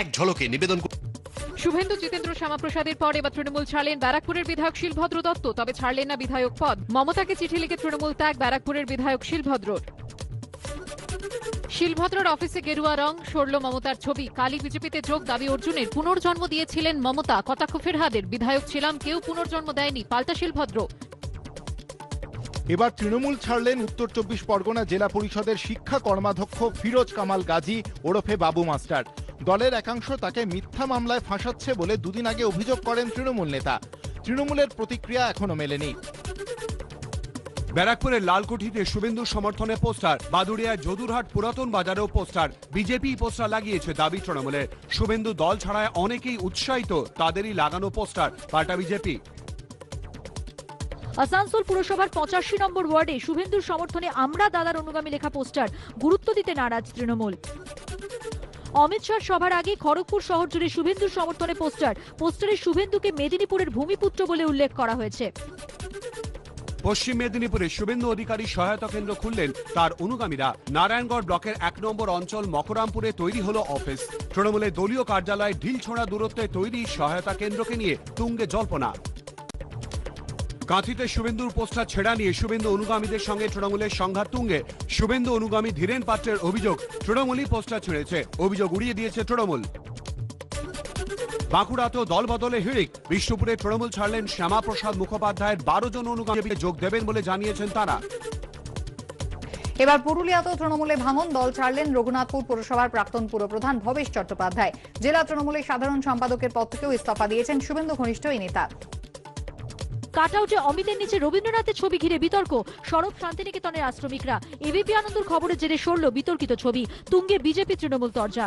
এক ঝলকে নিবেদন শুভেন্দু জিতেন্দ্র শ্যামাপ্রসাদের পর এবার তৃণমূল ছাড়লেন ব্যারাকপুরের বিধায়ক শিলভদ্র দত্ত, তবে ছাড়লেন না বিধায়ক পদ। মমতাকে চিঠি লিখে তৃণমূল ত্যাগ ব্যারাকপুরের বিধায়ক শিলভদ্রর শিলভদ্রর অফিসে গেরুয়া রং, সরল মমতার ছবি। কালী বিজেপিতে যোগ দাবি অর্জুনের পুনর্জন্ম দিয়েছিলেন মমতা। কটাক্ষ ফেরহাদের বিধায়ক ছিলাম, কেউ পুনর্জন্ম দেয়নি, পাল্টা শিলভদ্র। এবার তৃণমূল ছাড়লেন উত্তর চব্বিশ পরগনা জেলা পরিষদের শিক্ষা কর্মাধ্যক্ষ ফিরোজ কামাল গাজী ওরফে বাবু মাস্টার। দলের একাংশ তাকে মিথ্যা মামলায় ফাঁসাচ্ছে বলে দুদিন আগে অভিযোগ করেন তৃণমূল নেতা। তৃণমূলের প্রতিক্রিয়া এখনও মেলেনি। ব্যারাকপুরের লালকুঠিতে শুভেন্দু সমর্থনে পোস্টার বাদুড়িয়ায় যদুরহাট পুরাতন বাজারেও পোস্টার, বিজেপি পোস্টার লাগিয়েছে দাবি তৃণমূলের। শুভেন্দু দল ছাড়ায় অনেকেই উৎসাহিত, তাদেরই লাগানো পোস্টার, পাল্টা বিজেপি। আসানসোল পুরসভার পঁচাশি নম্বর ওয়ার্ডে শুভেন্দুর সমর্থনে আমরা দাদার অনুগামী লেখা পোস্টার। গুরুত্ব দিতে নারাজ তৃণমূল। অমিত শাহ সভার আগে খড়গপুর শহর জুড়ে শুভেন্দুর সমর্থনে পোস্টার। পোস্টারে শুভেন্দুকে মেদিনীপুরের ভূমিপুত্র বলে উল্লেখ করা হয়েছে। পশ্চিম মেদিনীপুরে শুভেন্দু অধিকারী সহায়তা কেন্দ্র খুললেন তার অনুগামীরা। নারায়ণগড় ব্লকের এক নম্বর অঞ্চল মকরামপুরে তৈরি হলো অফিস। তৃণমূলের দলীয় কার্যালয় ঢিলছোড়া দূরত্বে তৈরি সহায়তা কেন্দ্রকে নিয়ে তুঙ্গে জল্পনা। কাঁথিতে শুভেন্দুর পোস্টার ছেড়া নিয়ে শুভেন্দু অনুগামীদের সঙ্গে তৃণমূলের সংঘাত তুঙ্গে। শুভেন্দু অনুগামী ধীরেন পাত্রের অভিযোগ, তৃণমূলই পোস্টার ছেড়েছে। অভিযোগ উড়িয়ে দিয়েছে তৃণমূল। বাঁকুড়াতেও দল বদলে হিড়িক। বিষ্ণুপুরে তৃণমূল ছাড়লেন শ্যামাপ্রসাদ মুখোপাধ্যায়ের বারো জন অনুগামীতে যোগ দেবেন বলে জানিয়েছেন তারা। এবার পুরুলিয়াতেও তৃণমূলে ভাঙন, দল ছাড়লেন রঘুনাথপুর পুরসভার প্রাক্তন পুরপ্রধান ভবেশ চট্টোপাধ্যায়। জেলা তৃণমূলের সাধারণ সম্পাদকের পদ থেকেও ইস্তফা দিয়েছেন শুভেন্দু ঘনিষ্ঠ এই নেতা। কাটআউটে অমিতের নিচে রবীন্দ্রনাথের ছবি ঘিরে বিতর্ক। সড়ক শান্তিনিকেতনের আশ্রমিকরা। এবিপি আনন্দর খবরের জেরে সরল বিতর্কিত ছবি। তুঙ্গে বিজেপি তৃণমূল তরজা।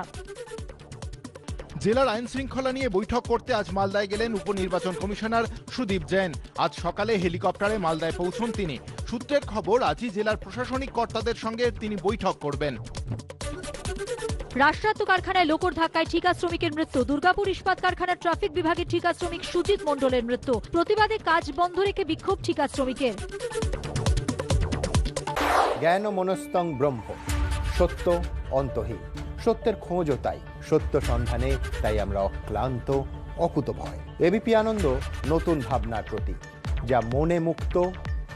জেলার আইন শৃঙ্খলা নিয়ে বৈঠক করতে আজ মালদায় গেলেন উপনির্বাচন কমিশনার সুদীপ জৈন। আজ সকালে হেলিকপ্টারে মালদায় পৌঁছন তিনি। সূত্রের খবর, আজই জেলার প্রশাসনিক কর্তাদের সঙ্গে তিনি বৈঠক করবেন। রাষ্ট্রায়ত্ত কারখানায় লোকর ধাক্কায় ঠিকা শ্রমিকের মৃত্যু। দুর্গাপুর ইস্পাত কারখানার ট্রাফিক বিভাগের ঠিকা শ্রমিক সুজিত মণ্ডলের মৃত্যু। প্রতিবাদে কাজ বন্ধ রেখে বিক্ষোভ ঠিকা শ্রমিকের। জ্ঞান মনস্তং ব্রহ্ম। সত্য অন্তহীন। সত্যের খোঁজও তাই। সত্য সন্ধানে তাই আমরা অক্লান্ত অকুত ভয় এবিপি আনন্দ নতুন ভাবনার প্রতীক, যা মনে মুক্ত